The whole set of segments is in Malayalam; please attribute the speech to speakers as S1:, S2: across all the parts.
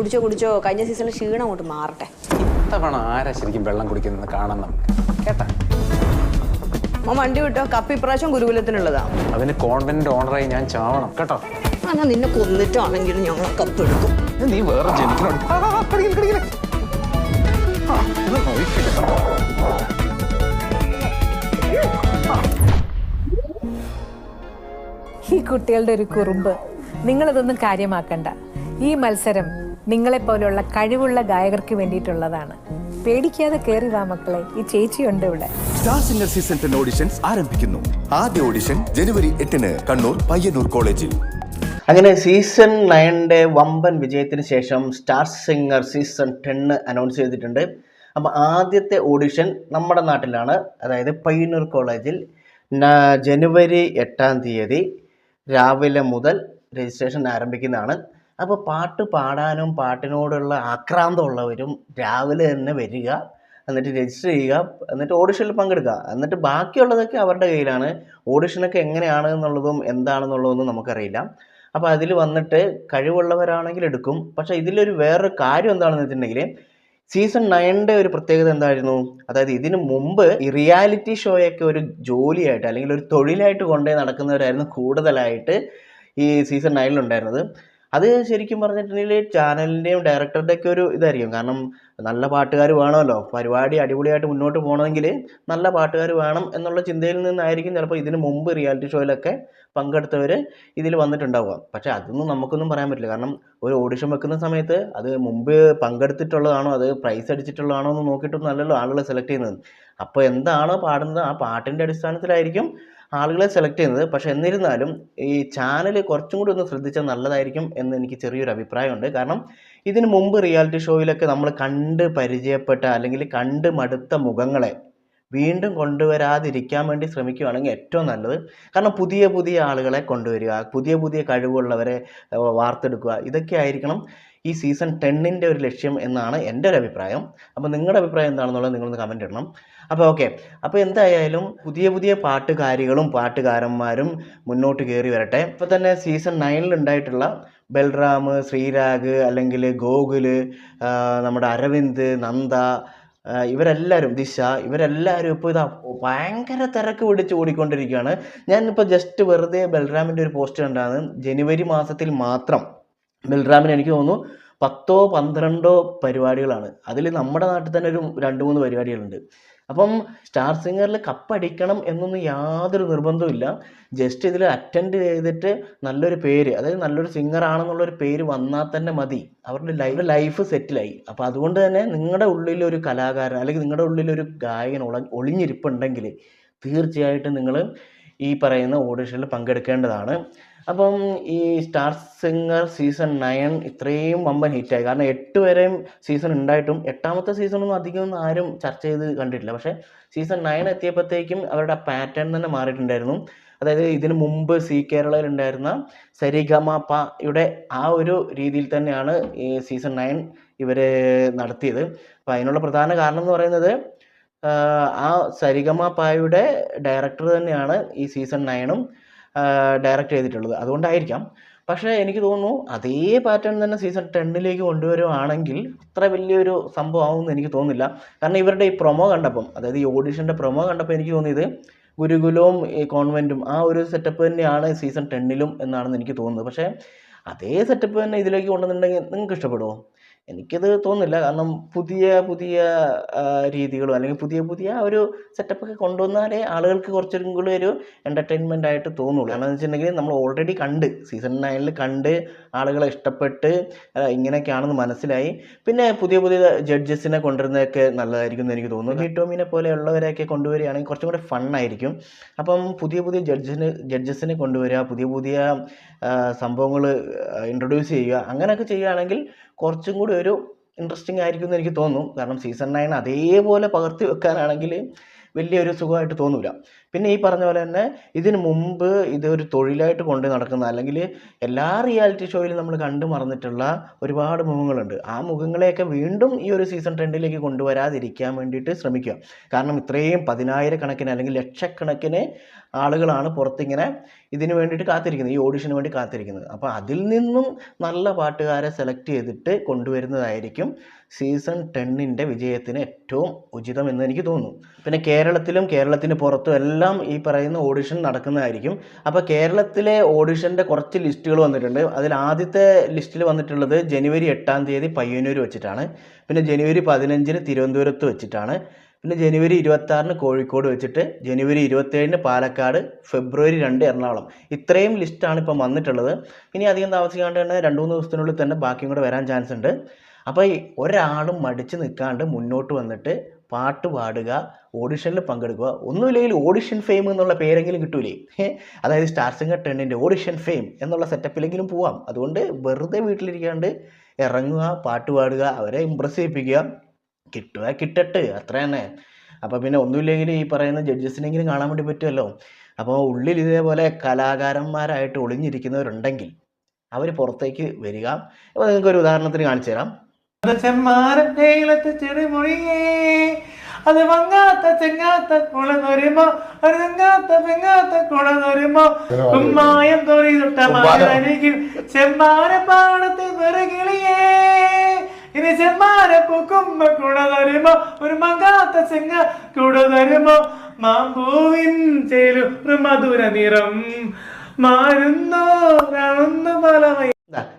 S1: കുടിച്ചോ കുടിച്ചോ കഴിഞ്ഞ സീസണിൽ ക്ഷീണം അങ്ങോട്ട് മാറട്ടെ.
S2: ഇത്തവണ ആരാ ശരിക്കും വെള്ളം കുടിക്കുന്നത് കാണാൻ നമുക്ക്? കേട്ടാ?
S1: മോൻ വണ്ടി വിട്ടോ? കപ്പി ഇപ്രാവശ്യം ഗുരുകുലത്തിനുള്ളതാ.
S2: അതിന് കോൺവെന്റ് ഓണറായി ഞാൻ ചാവണം കേട്ടോ?
S1: ഞാൻ നിന്നെ കൊന്നിട്ടാണെങ്കിലും ഞങ്ങൾ കപ്പ് എടുക്കും.
S2: നീ വേറെ ജനിക്കണോ.
S3: ഈ കുട്ടികളുടെ ഒരു കുറുമ്പ്. നിങ്ങളിതൊന്നും കാര്യമാക്കണ്ട. ഈ മത്സരം നിങ്ങളെപ്പോലുള്ള കഴിവുള്ള ഗായകർക്ക് വേണ്ടിയിട്ടുള്ളതാണ്. പേടിക്കാതെ കയറി വാ മക്കളെ ഈ ചേച്ചിയുണ്ട് ഇവിടെ.
S4: Star singer season ten auditions ആരംഭിക്കുന്നു. ആദ്യ ഓഡിഷൻ ജനുവരി എട്ടിന് കണ്ണൂർ പയ്യന്നൂർ കോളേജിൽ
S5: അങ്ങനെ സീസൺ നയന്റെ വമ്പൻ വിജയത്തിന് ശേഷം സ്റ്റാർ സിംഗർ സീസൺ ടെന്ന് അനൗൺസ് ചെയ്തിട്ടുണ്ട്. അപ്പോൾ ആദ്യത്തെ ഓഡിഷൻ നമ്മുടെ നാട്ടിലാണ് അതായത് പയ്യന്നൂർ കോളേജിൽ ജനുവരി എട്ടാം തീയതി രാവിലെ മുതൽ രജിസ്ട്രേഷൻ ആരംഭിക്കുന്നതാണ്. അപ്പോൾ പാട്ട് പാടാനും പാട്ടിനോടുള്ള ആക്രാന്തമുള്ളവരും രാവിലെ തന്നെ വരിക എന്നിട്ട് രജിസ്റ്റർ ചെയ്യുക എന്നിട്ട് ഓഡിഷനിൽ പങ്കെടുക്കുക. എന്നിട്ട് ബാക്കിയുള്ളതൊക്കെ അവരുടെ കയ്യിലാണ്. ഓഡിഷനൊക്കെ എങ്ങനെയാണ് എന്നുള്ളതും എന്താണെന്നുള്ളതൊന്നും നമുക്കറിയില്ല. അപ്പോൾ അതിൽ വന്നിട്ട് കഴിവുള്ളവരാണെങ്കിൽ എടുക്കും. പക്ഷേ ഇതിലൊരു വേറൊരു കാര്യം എന്താണെന്ന് വെച്ചിട്ടുണ്ടെങ്കിൽ സീസൺ നയന്റെ ഒരു പ്രത്യേകത എന്തായിരുന്നു? അതായത് ഇതിനു മുമ്പ് ഈ റിയാലിറ്റി ഷോയൊക്കെ ഒരു ജോലിയായിട്ട് അല്ലെങ്കിൽ ഒരു തൊഴിലായിട്ട് കൊണ്ടുപോയി നടക്കുന്നവരായിരുന്നു കൂടുതലായിട്ട് ഈ സീസൺ നയനിൽ ഉണ്ടായിരുന്നത്. അത് ശരിക്കും പറഞ്ഞിട്ടുണ്ടെങ്കിൽ ചാനലിന്റെയും ഡയറക്ടറുടെ ഒക്കെ ഒരു ഇതായിരിക്കും. കാരണം നല്ല പാട്ടുകാർ വേണമല്ലോ. പരിപാടി അടിപൊളിയായിട്ട് മുന്നോട്ട് പോകണമെങ്കിൽ നല്ല പാട്ടുകാർ വേണം എന്നുള്ള ചിന്തയിൽ നിന്നായിരിക്കും ചിലപ്പോൾ ഇതിന് മുമ്പ് റിയാലിറ്റി ഷോയിലൊക്കെ പങ്കെടുത്തവർ ഇതിൽ വന്നിട്ടുണ്ടാവുക. പക്ഷേ അതൊന്നും നമുക്കൊന്നും പറയാൻ പറ്റില്ല. കാരണം ഒരു ഓഡിഷൻ വെക്കുന്ന സമയത്ത് അത് മുമ്പ് പങ്കെടുത്തിട്ടുള്ളതാണോ അത് പ്രൈസ് അടിച്ചിട്ടുള്ളതാണോ എന്ന് നോക്കിയിട്ടൊന്നും അല്ലല്ലോ ആളുകളെ സെലക്ട് ചെയ്യുന്നത്. അപ്പോൾ എന്താണോ പാടുന്നത് ആ പാട്ടിന്റെ അടിസ്ഥാനത്തിലായിരിക്കും ആളുകളെ സെലക്ട് ചെയ്യുന്നത്. പക്ഷേ എന്നിരുന്നാലും ഈ ചാനൽ കുറച്ചും കൂടി ഒന്ന് ശ്രദ്ധിച്ചാൽ നല്ലതായിരിക്കും എന്ന് എനിക്ക് ചെറിയൊരു അഭിപ്രായമുണ്ട്. കാരണം ഇതിന് മുമ്പ് റിയാലിറ്റി ഷോയിലൊക്കെ നമ്മൾ കണ്ട് പരിചയപ്പെട്ട അല്ലെങ്കിൽ കണ്ട് മടുത്ത മുഖങ്ങളെ വീണ്ടും കൊണ്ടുവരാതിരിക്കാൻ വേണ്ടി ശ്രമിക്കുകയാണെങ്കിൽ ഏറ്റവും നല്ലത്. കാരണം പുതിയ പുതിയ ആളുകളെ കൊണ്ടുവരിക പുതിയ പുതിയ കഴിവുള്ളവരെ വാർത്തെടുക്കുക ഇതൊക്കെ ആയിരിക്കണം. ഈ സീസൺ ടെന്നിന്റെ ഒരു ലക്ഷ്യം എന്നാണ് എന്റെ ഒരു അഭിപ്രായം. അപ്പോൾ നിങ്ങളുടെ അഭിപ്രായം എന്താണെന്നുള്ളത് നിങ്ങളൊന്ന് കമന്റ് ഇടണം. അപ്പോൾ ഓക്കെ അപ്പോൾ എന്തായാലും പുതിയ പുതിയ പാട്ടുകാരികളും പാട്ടുകാരന്മാരും മുന്നോട്ട് കയറി വരട്ടെ. ഇപ്പോൾ തന്നെ സീസൺ നയനിൽ ഉണ്ടായിട്ടുള്ള ബൽറാം ശ്രീരാഗ് അല്ലെങ്കിൽ ഗോകുൽ നമ്മുടെ അരവിന്ദ് നന്ദ ഇവരെല്ലാവരും ദിശ ഇവരെല്ലാവരും ഇപ്പോൾ ഇതാ ഭയങ്കര തിരക്ക് പിടിച്ച് ഓടിക്കൊണ്ടിരിക്കുകയാണ്. ഞാനിപ്പോൾ ജസ്റ്റ് വെറുതെ ബൽറാമിന്റെ ഒരു പോസ്റ്റ് കണ്ടാണ്. ജനുവരി മാസത്തിൽ മാത്രം ബൽറാമിന് എനിക്ക് തോന്നുന്നു പത്തോ പന്ത്രണ്ടോ പരിപാടികളാണ്. അതിൽ നമ്മുടെ നാട്ടിൽ തന്നെ ഒരു രണ്ട് മൂന്ന് പരിപാടികളുണ്ട്. അപ്പം സ്റ്റാർ സിംഗറിൽ കപ്പടിക്കണം എന്നൊന്നും യാതൊരു നിർബന്ധവുമില്ല ജസ്റ്റ് ഇതിൽ അറ്റൻഡ് ചെയ്തിട്ട് നല്ലൊരു പേര് അതായത് നല്ലൊരു സിംഗർ ആണെന്നുള്ളൊരു പേര് വന്നാൽ തന്നെ മതി. അവരുടെ ലൈഫ് ലൈഫ് സെറ്റിലായി. അപ്പോൾ അതുകൊണ്ട് തന്നെ നിങ്ങളുടെ ഉള്ളിലൊരു കലാകാരൻ അല്ലെങ്കിൽ നിങ്ങളുടെ ഉള്ളിലൊരു ഗായകൻ ഒള ഒളിഞ്ഞിരിപ്പുണ്ടെങ്കിൽ തീർച്ചയായിട്ടും നിങ്ങൾ ഈ പറയുന്ന ഓഡിഷനിൽ പങ്കെടുക്കേണ്ടതാണ്. അപ്പം ഈ സ്റ്റാർ സിംഗർ സീസൺ നയൻ ഇത്രയും വമ്പൻ ഹിറ്റായി കാരണം എട്ട് വരെയും സീസൺ ഉണ്ടായിട്ടും എട്ടാമത്തെ സീസണൊന്നും അധികം ഒന്നും ആരും ചർച്ച ചെയ്ത് കണ്ടിട്ടില്ല. പക്ഷേ സീസൺ നയൻ എത്തിയപ്പോഴത്തേക്കും അവരുടെ പാറ്റേൺ തന്നെ മാറിയിട്ടുണ്ടായിരുന്നു. അതായത് ഇതിനു മുമ്പ് സി കേരളയിൽ ഉണ്ടായിരുന്ന സരിഗമ പയുടെ ആ ഒരു രീതിയിൽ തന്നെയാണ് ഈ സീസൺ നയൻ ഇവർ നടത്തിയത്. അപ്പോൾ അതിനുള്ള പ്രധാന കാരണം എന്ന് പറയുന്നത് ആ സരിഗമ പായുടെ ഡയറക്ടർ തന്നെയാണ് ഈ സീസൺ നയനും ഡയറക്റ്റ് ചെയ്തിട്ടുള്ളത്. അതുകൊണ്ടായിരിക്കാം. പക്ഷേ എനിക്ക് തോന്നുന്നു അതേ പാറ്റേൺ തന്നെ സീസൺ ടെന്നിലേക്ക് കൊണ്ടുവരുവാണെങ്കിൽ അത്ര വലിയൊരു സംഭവം എന്ന് എനിക്ക് തോന്നുന്നില്ല. കാരണം ഇവരുടെ ഈ പ്രൊമോ കണ്ടപ്പം അതായത് ഈ ഓഡിഷന്റെ പ്രൊമോ കണ്ടപ്പോൾ എനിക്ക് തോന്നിയത് ഗുരുകുലവും ഈ കോൺവെന്റും ആ ഒരു സെറ്റപ്പ് തന്നെയാണ് സീസൺ ടെന്നിലും എന്നാണെന്ന് എനിക്ക് തോന്നുന്നത്. പക്ഷേ അതേ സെറ്റപ്പ് തന്നെ ഇതിലേക്ക് കൊണ്ടുവന്നിട്ടുണ്ടെങ്കിൽ നിങ്ങൾക്ക് ഇഷ്ടപ്പെടുമോ എനിക്കത് തോന്നുന്നില്ല. കാരണം പുതിയ പുതിയ രീതികളും അല്ലെങ്കിൽ പുതിയ പുതിയ ഒരു സെറ്റപ്പൊക്കെ കൊണ്ടുവന്നാലേ ആളുകൾക്ക് കുറച്ചും കൂടി ഒരു എന്റർടൈൻമെന്റ് ആയിട്ട് തോന്നുള്ളൂ. കാരണം എന്ന് വെച്ചിട്ടുണ്ടെങ്കിൽ നമ്മൾ ഓൾറെഡി കണ്ട് സീസൺ നയനിൽ കണ്ട് ആളുകളെ ഇഷ്ടപ്പെട്ട് ഇങ്ങനെയൊക്കെയാണെന്ന് മനസ്സിലായി. പിന്നെ പുതിയ പുതിയ ജഡ്ജസിനെ കൊണ്ടുവരുന്നതൊക്കെ നല്ലതായിരിക്കും എന്ന് എനിക്ക് തോന്നുന്നു. ടോമിനെ പോലെയുള്ളവരെയൊക്കെ കൊണ്ടുവരികയാണെങ്കിൽ കുറച്ചും കൂടെ ഫണ്ണായിരിക്കും അപ്പം പുതിയ പുതിയ ജഡ്ജിന് ജഡ്ജസിനെ കൊണ്ടുവരിക പുതിയ പുതിയ സംഭവങ്ങൾ ഇൻട്രൊഡ്യൂസ് ചെയ്യുക അങ്ങനെയൊക്കെ ചെയ്യുകയാണെങ്കിൽ കുറച്ചും കൂടി ഒരു ഇൻട്രസ്റ്റിംഗ് ആയിരിക്കും എന്ന് എനിക്ക് തോന്നുന്നു. കാരണം സീസൺ നയൻ അതേപോലെ പകർത്തി വെക്കാനാണെങ്കിൽ വലിയൊരു സുഖമായിട്ട് തോന്നൂല. പിന്നെ ഈ പറഞ്ഞ പോലെ തന്നെ ഇതിന് മുമ്പ് ഇത് ഒരു തൊഴിലായിട്ട് കൊണ്ട് നടക്കുന്ന അല്ലെങ്കിൽ എല്ലാ റിയാലിറ്റി ഷോയിലും നമ്മൾ കണ്ടു മറന്നിട്ടുള്ള ഒരുപാട് മുഖങ്ങളുണ്ട്. ആ മുഖങ്ങളെയൊക്കെ വീണ്ടും ഈ ഒരു സീസൺ ട്രെൻഡിലേക്ക് കൊണ്ടുവരാതിരിക്കാൻ വേണ്ടിയിട്ട് ശ്രമിക്കുക. കാരണം ഇത്രയും പതിനായിരക്കണക്കിന് അല്ലെങ്കിൽ ലക്ഷക്കണക്കിന് ആളുകളാണ് പുറത്തിങ്ങനെ ഇതിന് വേണ്ടിയിട്ട് കാത്തിരിക്കുന്നത്. ഈ ഓഡിഷന് വേണ്ടി കാത്തിരിക്കുന്നത്. അപ്പോൾ അതിൽ നിന്നും നല്ല പാട്ടുകാരെ സെലക്ട് ചെയ്തിട്ട് കൊണ്ടുവരുന്നതായിരിക്കും സീസൺ ടെന്നിന്റെ വിജയത്തിന് ഏറ്റവും ഉചിതം എന്ന് എനിക്ക് തോന്നുന്നു. പിന്നെ കേരളത്തിലും കേരളത്തിന് പുറത്തും എല്ലാം ഈ പറയുന്ന ഓഡിഷൻ നടക്കുന്നതായിരിക്കും. അപ്പോൾ കേരളത്തിലെ ഓഡിഷന്റെ കുറച്ച് ലിസ്റ്റുകൾ വന്നിട്ടുണ്ട്. അതിൽ ആദ്യത്തെ ലിസ്റ്റിൽ വന്നിട്ടുള്ളത് ജനുവരി എട്ടാം തീയതി പയ്യന്നൂർ വെച്ചിട്ടാണ്. പിന്നെ ജനുവരി പതിനഞ്ചിന് തിരുവനന്തപുരത്ത് വെച്ചിട്ടാണ്. പിന്നെ ജനുവരി ഇരുപത്താറിന് കോഴിക്കോട് വെച്ചിട്ട് ജനുവരി ഇരുപത്തേഴിന് പാലക്കാട് ഫെബ്രുവരി രണ്ട് എറണാകുളം. ഇത്രയും ലിസ്റ്റാണ് ഇപ്പം വന്നിട്ടുള്ളത്. ഇനി അധികം താമസിക്കാണ്ട് തന്നെ രണ്ട് മൂന്ന് ദിവസത്തിനുള്ളിൽ തന്നെ ബാക്കിയും കൂടെ വരാൻ ചാൻസ് ഉണ്ട് അപ്പോൾ ഒരാളും മടിച്ച് നിൽക്കാണ്ട് മുന്നോട്ട് വന്നിട്ട് പാട്ട് പാടുക ഓഡിഷനിൽ പങ്കെടുക്കുക. ഒന്നുമില്ലെങ്കിൽ ഓഡിഷൻ ഫെയിം എന്നുള്ള പേരെങ്കിലും കിട്ടൂലേ? അതായത് സ്റ്റാർ സിംഗർ ടെണ്ണിന്റെ ഓഡിഷൻ ഫെയിം എന്നുള്ള സെറ്റപ്പിലെങ്കിലും പോവാം. അതുകൊണ്ട് വെറുതെ വീട്ടിലിരിക്കാണ്ട് ഇറങ്ങുക പാട്ട് പാടുക അവരെ ഇമ്പ്രസ് ചെയ്യിപ്പിക്കുക. കിട്ടുക കിട്ടട്ട്. അത്ര തന്നെ അപ്പോൾ പിന്നെ ഒന്നുമില്ലെങ്കിൽ ഈ പറയുന്ന ജഡ്ജസിനെങ്കിലും കാണാൻ വേണ്ടി പറ്റുമല്ലോ? അപ്പോൾ ഉള്ളിൽ ഇതേപോലെ കലാകാരന്മാരായിട്ട് ഒളിഞ്ഞിരിക്കുന്നവരുണ്ടെങ്കിൽ അവർ പുറത്തേക്ക് വരിക. അപ്പോൾ നിങ്ങൾക്ക് ഒരു ഉദാഹരണത്തിന് കാണിച്ചു തരാം
S6: ചെമ്മാരത്തേയിലത്തെ ചെറുമൊഴിയേ അത് വങ്ങാത്ത ചെങ്ങാത്ത കുളനൊരുമോ അത് തെങ്ങാത്ത പെങ്ങാത്ത കുളനൊരുമോ. ഉമ്മായം തൊറി തൊട്ട മകനിൽ ചെമ്മാര പാടത്തെ വെറുകിളിയേ ഇനി ചെമ്മാര പൂക്കുമ്പ കുടതരുമോ ഒരു മങ്ങാത്ത ചെങ്ങ കുടതരുമോ മാമ്പൂവിൻ ചേലു ഒരു മധുര നിറം മാറുന്നോ കാണുന്നു
S5: ദാ,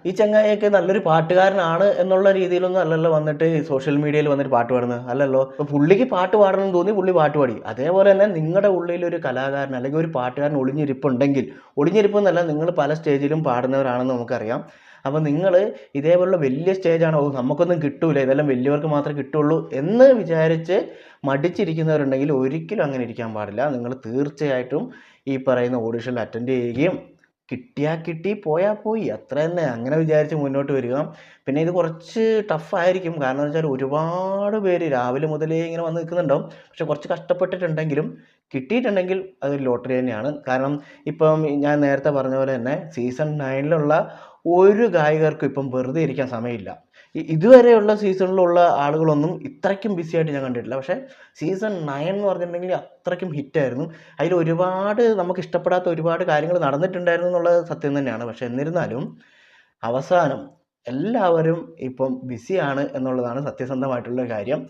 S5: ഈ ചങ്ങായിയൊക്കെ നല്ലൊരു പാട്ടുകാരനാണ് എന്നുള്ള രീതിയിലൊന്നും അല്ലല്ലോ വന്നിട്ട് സോഷ്യൽ മീഡിയയിൽ വന്നിട്ട് പാട്ട് പാടുന്നത്. അല്ലല്ലോ. ഇപ്പൊ പുള്ളിക്ക് പാട്ട് പാടണം എന്ന് തോന്നി പുള്ളി പാട്ട് പാടി. അതേപോലെ തന്നെ നിങ്ങളുടെ ഉള്ളിൽ ഒരു കലാകാരൻ അല്ലെങ്കിൽ ഒരു പാട്ടുകാരൻ ഒളിഞ്ഞിരിപ്പുണ്ടെങ്കിൽ ഒളിഞ്ഞിരിപ്പ് എന്നല്ല നിങ്ങൾ പല സ്റ്റേജിലും പാടുന്നവരാണെന്ന് നമുക്കറിയാം. അപ്പോൾ നിങ്ങൾ ഇതേപോലുള്ള വലിയ സ്റ്റേജാണ് ഓ നമുക്കൊന്നും കിട്ടൂല. ഇതെല്ലാം വലിയവർക്ക് മാത്രമേ കിട്ടുള്ളൂ എന്ന് വിചാരിച്ച് മടിച്ചിരിക്കുന്നവരുണ്ടെങ്കിൽ ഒരിക്കലും അങ്ങനെ ഇരിക്കാൻ പാടില്ല. നിങ്ങൾ തീർച്ചയായിട്ടും ഈ പറയുന്ന ഓഡിഷനിൽ അറ്റൻഡ് ചെയ്യുകയും കിട്ടിയാൽ കിട്ടി പോയാൽ പോയി. അത്ര തന്നെ. അങ്ങനെ വിചാരിച്ച് മുന്നോട്ട് വരിക. പിന്നെ ഇത് കുറച്ച് ടഫായിരിക്കും കാരണം എന്ന് വെച്ചാൽ ഒരുപാട് പേര് രാവിലെ മുതലേ ഇങ്ങനെ വന്ന് നിൽക്കുന്നുണ്ടാവും. പക്ഷെ കുറച്ച് കഷ്ടപ്പെട്ടിട്ടുണ്ടെങ്കിലും കിട്ടിയിട്ടുണ്ടെങ്കിൽ അത് ലോട്ടറി തന്നെയാണ്. കാരണം ഇപ്പം ഞാൻ നേരത്തെ പറഞ്ഞ പോലെ തന്നെ സീസൺ നയനിലുള്ള ഒരു ഗായകർക്കും ഇപ്പം വെറുതെ ഇരിക്കാൻ സമയമില്ല. ഇതുവരെയുള്ള സീസണിലുള്ള ആളുകളൊന്നും ഇത്രയ്ക്കും ബിസി ആയിട്ട് ഞാൻ കണ്ടിട്ടില്ല. പക്ഷേ സീസൺ നയൻ എന്ന് പറഞ്ഞിട്ടുണ്ടെങ്കിൽ അത്രയ്ക്കും ഹിറ്റായിരുന്നു അതിൽ ഒരുപാട് നമുക്ക് ഇഷ്ടപ്പെടാത്ത ഒരുപാട് കാര്യങ്ങൾ നടന്നിട്ടുണ്ടായിരുന്നു എന്നുള്ളത് സത്യം തന്നെയാണ്. പക്ഷേ എന്നിരുന്നാലും അവസാനം എല്ലാവരും ഇപ്പം ബിസിയാണ് എന്നുള്ളതാണ് സത്യസന്ധമായിട്ടുള്ള കാര്യം.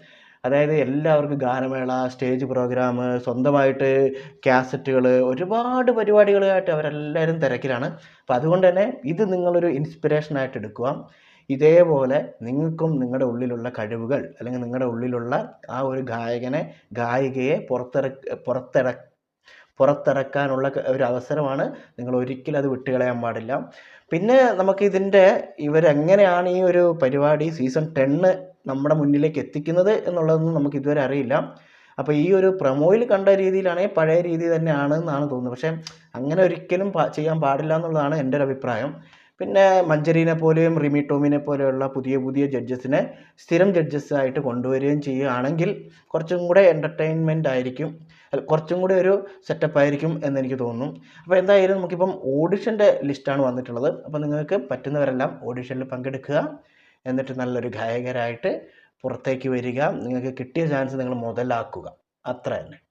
S5: അതായത് എല്ലാവർക്കും ഗാനമേള സ്റ്റേജ് പ്രോഗ്രാം സ്വന്തമായിട്ട് കാസറ്റുകൾ ഒരുപാട് പരിപാടികളായിട്ട് അവരെല്ലാവരും തിരക്കിലാണ്. അപ്പോൾ അതുകൊണ്ട് തന്നെ ഇത് നിങ്ങളൊരു ഇൻസ്പിറേഷനായിട്ട് എടുക്കുക. ഇതേപോലെ നിങ്ങൾക്കും നിങ്ങളുടെ ഉള്ളിലുള്ള കഴിവുകൾ അല്ലെങ്കിൽ നിങ്ങളുടെ ഉള്ളിലുള്ള ആ ഒരു ഗായകനെ ഗായികയെ പുറത്തിറക്ക പുറത്തിറ പുറത്തിറക്കാനുള്ള ഒരു അവസരമാണ് നിങ്ങൾ ഒരിക്കലും അത് വിട്ടുകളയാൻ പാടില്ല. പിന്നെ നമുക്ക് ഇതിന്റെ ഇവരെങ്ങനെയാണ് ഈ ഒരു പരിപാടി സീസൺ ടെണ്ണ് നമ്മുടെ മുന്നിലേക്ക് എത്തിക്കുന്നത് എന്നുള്ളതൊന്നും നമുക്ക് ഇതുവരെ അറിയില്ല. അപ്പോൾ ഈ ഒരു പ്രൊമോയിൽ കണ്ട രീതിയിലാണെങ്കിൽ പഴയ രീതി തന്നെയാണ് എന്നാണ് തോന്നുന്നത്. പക്ഷേ അങ്ങനെ ഒരിക്കലും ചെയ്യാൻ പാടില്ല എന്നുള്ളതാണ് എന്റെ ഒരു അഭിപ്രായം. പിന്നെ മഞ്ചരീനെ പോലെയും റിമി ടോമിനെ പോലെയുള്ള പുതിയ പുതിയ ജഡ്ജസിനെ സ്ഥിരം ജഡ്ജസ് ആയിട്ട് കൊണ്ടുവരികയും ചെയ്യുകയാണെങ്കിൽ കുറച്ചും കൂടെ എന്റർടൈൻമെന്റ് ആയിരിക്കും. കുറച്ചും കൂടെ ഒരു സെറ്റപ്പ് ആയിരിക്കും എന്നെനിക്ക് തോന്നുന്നു. അപ്പോൾ എന്തായാലും നമുക്കിപ്പം ഓഡിഷന്റെ ലിസ്റ്റാണ് വന്നിട്ടുള്ളത്. അപ്പോൾ നിങ്ങൾക്ക് പറ്റുന്നവരെല്ലാം ഓഡിഷനിൽ പങ്കെടുക്കുക. എന്നിട്ട് നല്ലൊരു ഗായകരായിട്ട് പുറത്തേക്ക് വരിക. നിങ്ങൾക്ക് കിട്ടിയ ചാൻസ് നിങ്ങൾ മുതലാക്കുക. അത്ര തന്നെ